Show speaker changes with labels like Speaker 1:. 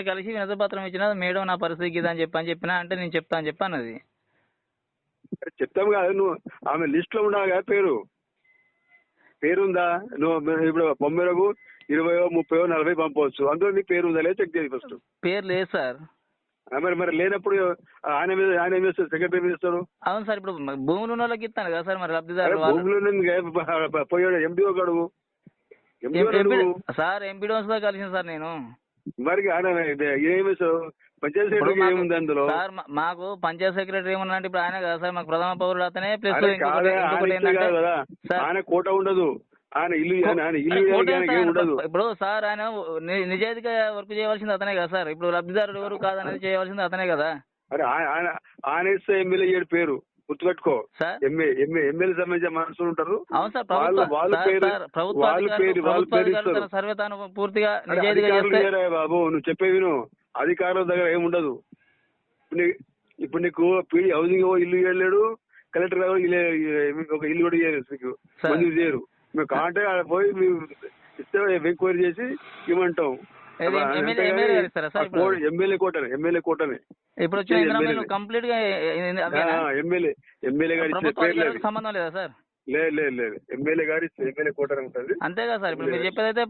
Speaker 1: కలిసి వినతి పత్రం ఇచ్చిన మేడం నా పరిస్థితి ఇది అని చెప్పి అని చెప్పినా అంటే నేను చెప్తా అని చెప్పి అన్నది
Speaker 2: చెప్తాం కాదు నువ్వు ఆమె లిస్ట్లో ఉండాలి కదా పేరు. పేరుందా? నువ్వు ఇప్పుడు బొమ్మలకు ఇరవయో ముప్పయో నలభై పంపవచ్చు. అందులో నీ పేరు ఉందా లేదా చెక్ చేయి ఫస్ట్.
Speaker 1: పేరు లేదు సార్.
Speaker 2: మరి మరి లేనప్పుడు ఆయన మీద ఆయన ఏం చేస్తారు? సెక్రటరీ మీద ఇస్తారు
Speaker 1: అవును సార్ ఇప్పుడు భూములు ఉన్న వాళ్ళకి ఇస్తాను కదా సార్ మరి వాళ్ళు.
Speaker 2: భూమిలో పోయాడు ఎండిఓ గడువు ఎండిఓ
Speaker 1: ఎం- ఎంపీ-
Speaker 2: గడువు
Speaker 1: సార్ ఎంపీడోన్స్తో కలిసిన సార్ నేను.
Speaker 2: మరి ఏమి పంచాయతీ సెక్రటరీ ఏముంది అందులో?
Speaker 1: సార్ మాకు పంచాయత్ సెక్రటరీ ఏమన్నా ఇప్పుడు ఆయన కదా సార్ మాకు ప్రథమ పౌరుడు అతనే ప్లస్
Speaker 2: ఆయన కోట ఉండదు. ఆయన ఇల్లు ఇల్లు ఉండదు.
Speaker 1: ఇప్పుడు సార్ ఆయన నిజాయితీగా వర్క్ చేయవలసింది అతనే కదా సార్. ఇప్పుడు లబ్ధిదారుడు ఎవరు కాదనేది చేయవలసింది అతనే కదా.
Speaker 2: అరే ఆయన ఆయన ఎమ్మెల్యే పేరు. గుర్తుపెట్టుకో. ఎమ్మెల్యే సంబంధించిన మనుషులు ఉంటారు.
Speaker 1: అవును సార్
Speaker 2: వాళ్ళు పేరు వాళ్ళ పేరు వాళ్ళ
Speaker 1: సర్వే తాను పూర్తిగా
Speaker 2: బాబు? నువ్వు చెప్పే విను. అధికారుల దగ్గర ఏముండదు ఇప్పుడు నీకు పీడి హౌసింగ్ ఇల్లు ఇవ్వలేడు కలెక్టర్ గారు ఇల్లు- ఒక ఇల్లు కూడా
Speaker 1: సార్.
Speaker 2: మంజూరు చేయరు. మేము కాంటే పోయి మేము ఇస్తే ఎంక్వైరీ చేసి ఇవ్వమంటాం.
Speaker 1: ఎమ్మెల్యే
Speaker 2: కోటనే ఎమ్మెల్యే కోటనే
Speaker 1: ఇప్పుడు వచ్చిన? కంప్లీట్గా?
Speaker 2: ఎమ్మెల్యే ఎమ్మెల్యే గారు
Speaker 1: సంబంధం లేదా సార్
Speaker 2: లేదు లేదు లేదు ఎమ్మెల్యే గారు ఎమ్మెల్యే కోటనే ఉంటుంది
Speaker 1: అంతే కదా సార్ ఇప్పుడు మీరు చెప్పేదైతే